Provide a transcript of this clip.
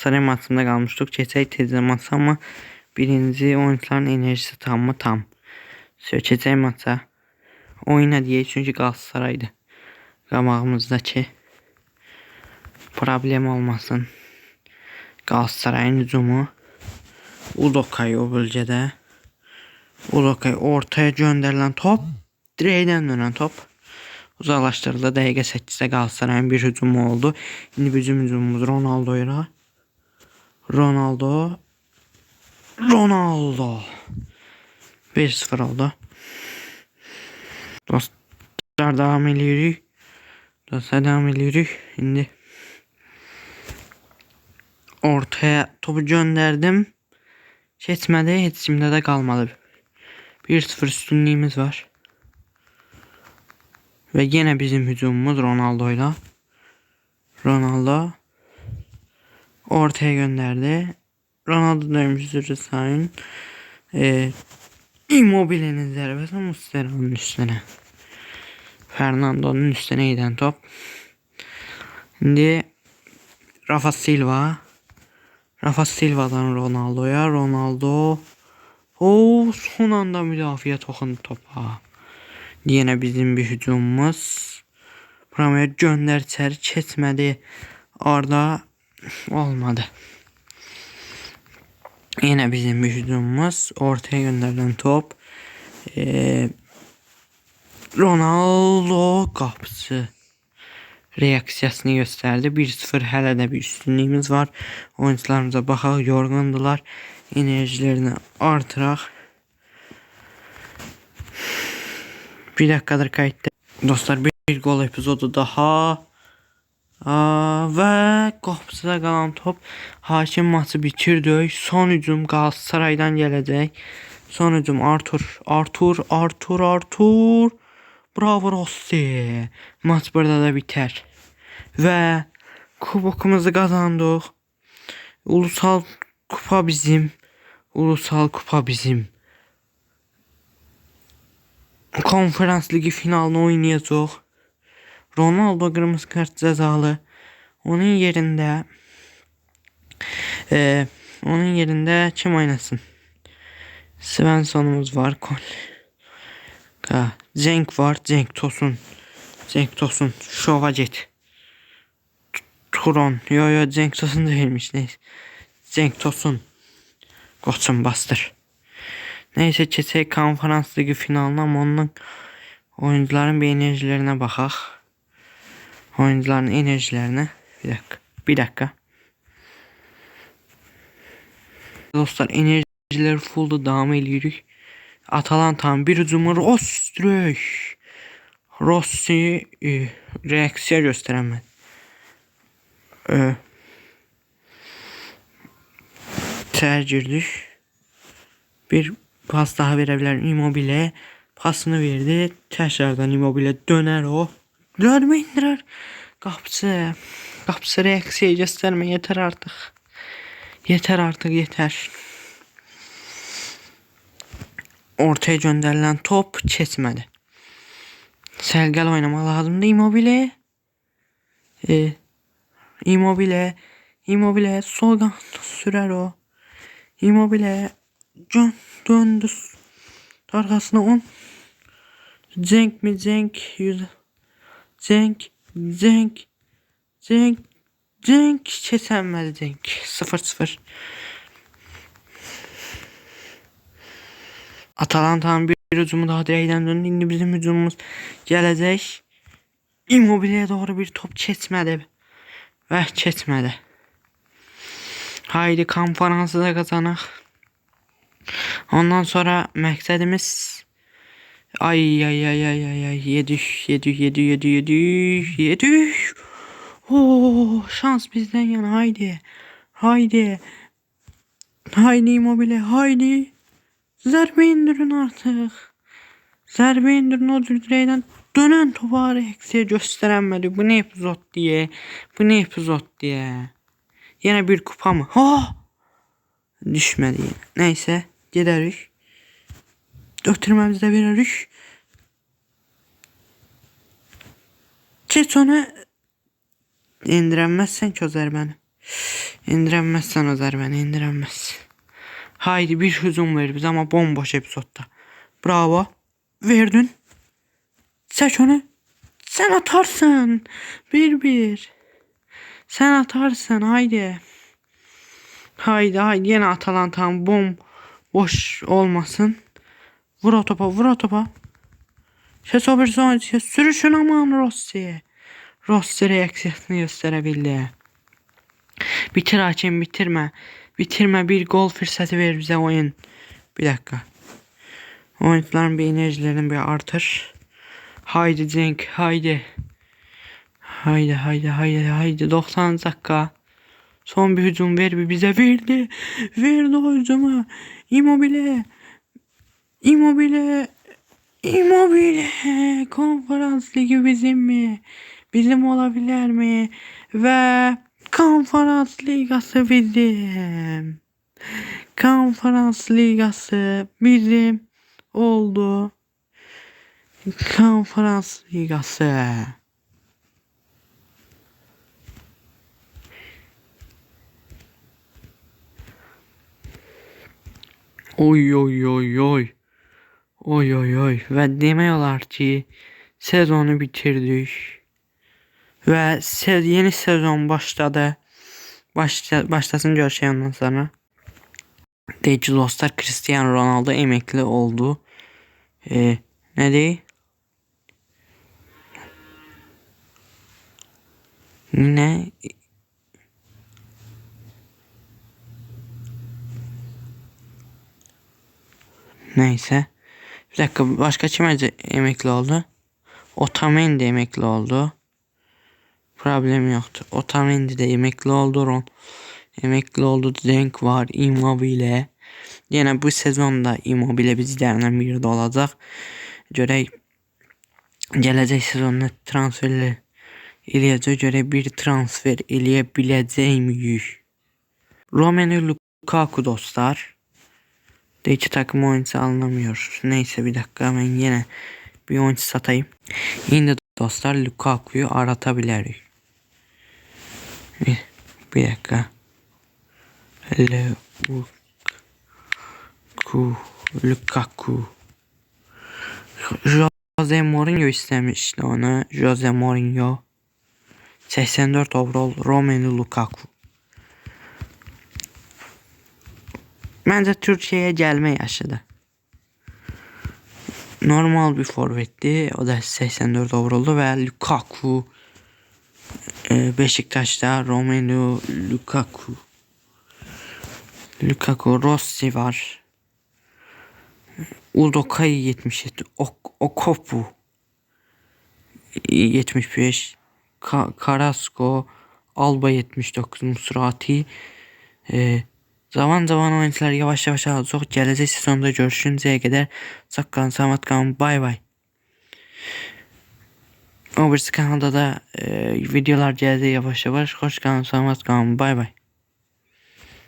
Saray maçında kalmıştık. Tezə maç ama birinci oyuncuların enerjisi tam mı tam. Keçək maça oyna deyək çünki Galatasaraydı. Qabağımızdakı problem olmasın. Galatasarayın hücumu Udokay o bölgədə. Udokay ortaya göndərilən top dirəkdən dönən top uzaqlaşdırıldı. Dəqiqə 8-də Galatasarayın bir hücumu oldu. İndi bizim hücumumuz Ronaldo ilə. Ronaldo Ronaldo 1-0 oldu. Dostlar devam ediyoruz. Dostlar devam ediyoruz. Şimdi ortaya topu gönderdim. Geçmedi. Hiç kimde de kalmadı. 1-0 üstünlüğümüz var. Ve yine bizim hücumumuz Ronaldo'yla. Ronaldo ortaya gönderdi. Ronaldo dönmüştür sayın. Ee, Immobile'nin zərbesi Muslera'nın üstüne. Fernando'nun üstüne giden top. Şimdi Rafa Silva. Rafa Silva'dan Ronaldo'ya. Ronaldo. O son anda müdafiye tokundu topa. Yine bizim bir hücumumuz. Buraya gönder içeri keçmedi. Orada olmadı. Yine bizim bir hücumumuz. Ortaya gönderilen top. Ee, Ronaldo kapısı reaksiyasını gösterdi. 1-0 hələ də bir üstünlüyümüz var. Oyuncularımıza baxaq, yorğundular. Enerjilerini artıraq. Bir dakikadır kayıtda. Dostlar bir gol epizodu daha. Və qapısıda qalan top hakim maçı bitirdi. Son hücum Galatasaraydan gələcək. Son hücum Artur, Artur, Artur, Artur. Bravo Rossi. Maç burada da biter. Və kubokumuzu qazandıq. Ulusal kupa bizim. Ulusal kupa bizim. Konferans ligi finalını oynayacaq. Ronaldo kırmızı kart cezalı. Onun yerinde e, onun yerinde kim oynasın? Svensson'umuz var. Kol. Ha, Cenk var. Cenk Tosun. Cenk Tosun. Şova get. Turon. Yo yo Cenk Tosun değilmiş. Neyse. Cenk Tosun. Koçum bastır. Neyse keçək konferans ligi finalına ama onun oyuncuların bir enerjilerine baxaq. Oyuncuların enerjilerine. Bir dakika. Bir dakika. Dostlar enerjileri fullda devam ediyoruz. Atalanta'nın bir hücumu Rossi. Rossi e, reaksiya gösteremedi. E, içeri. Bir pas daha verebilir Immobile. Pasını verdi. Tekrardan Immobile döner o. Dönme indirir. Qapısı. Qapısı reaksiya gösterme yeter artık. Yeter artık yeter. Ortaya gönderilen top keçmədi. Sərgəl oynamaq lazımdır Immobile. E, Immobile. Immobile sol sürər o. Immobile dön, döndü. Arkasına 10. Cenk mi Cenk? Yüz... Cenk. Cenk. Cenk. Cenk. Kesemedi Cenk. 0-0. Atalanta'nın bir hücumu daha direkten döndü. Şimdi bizim hücumumuz gelecek. Immobile'ye doğru bir top keçmedi. Ve keçmedi. Haydi konferansı da kazanaq. Ondan sonra məqsədimiz ay ay ay ay ay ay yedik yedik yedik yedik yedik yedik. Oo şans bizden yana haydi. Haydi. Haydi immobile haydi. Zərbe indirin artıq. Zərbe indirin o dirəkdən dönən topa reaksiya göstərənmədi. Bu ne epizod diye. Bu ne epizod diye. Yine bir kupa mı? Ha! Düşmedi. Neyse. Gedərik. Ötürməmizdə veririk. Keç onu. İndirəməzsən ki o zərbəni. İndiremezsen o zərbəni indiremez. Haydi bir hücum ver bize ama bomboş epizodda. Bravo. Verdin. Seç onu. Sen atarsın. Bir bir. Sen atarsın haydi. Haydi haydi yine Atalantan bom boş olmasın. Vur o topa vur o topa. Soberson şey sürüşün aman Rossi. Rossi reaksiyasını gösterebildi. Bitir hakem bitirme. Bitirme bir gol fırsatı ver bize oyun. Bir dakika. Oyuncuların bir enerjilerini bir artır. Haydi Cenk haydi. Haydi haydi haydi haydi 90 dakika. Son bir hücum ver bir bize verdi. Verdi o hücumu. Immobile. Immobile. Immobile. Konferans ligi bizim mi? Bizim olabilir mi? Ve konferans ligası bizim. Konferans ligası bizim oldu. Konferans ligası. Oy oy oy oy. Oy oy oy. Ve demiyorlar ki sezonu bitirdik. Ve se yeni sezon başladı. Başla başlasın görüşelim ondan sonra. Deyci dostlar Cristiano Ronaldo emekli oldu. Ee, ne değil? Ne? Neyse. Bir dakika başka kim emekli oldu? Otamendi emekli oldu. Problem yoktu. Otamendi de emekli oldu. Ron emekli oldu. Zenk var. Immobile. Yine bu sezonda Immobile bizlerden biri de olacak. Görək gələcək sezonda transferlər eləyəcək görə bir transfer eləyə biləcəkmiyik. Romelu Lukaku dostlar. De iki takım oyuncusu alınamıyor. Neyse bir dakika ben yine bir oyuncu satayım. Şimdi dostlar Lukaku'yu aratabiliriz. Bir, bir dakika. Lukaku. Lukaku. Jose Mourinho istemişti onu. Jose Mourinho. 84 overall Romelu Lukaku. Bence Türkiye'ye gelme yaşadı. Normal bir forvetti. O da 84 overall'du ve Lukaku e, Beşiktaş'ta Romelu Lukaku Lukaku Rossi var. Udokai 77 ok Okopu 75 Ka Carrasco Alba 79 Musrati e, Zaman zaman oyuncular yavaş yavaş azalacak. Gelecek sezonda görüşünceye kadar sağ kalın, selamat kalın. Bay bay. O birisi kanalda da e, videolar geldi yavaş yavaş. Hoş kalın, selamat kalın. Bay bay.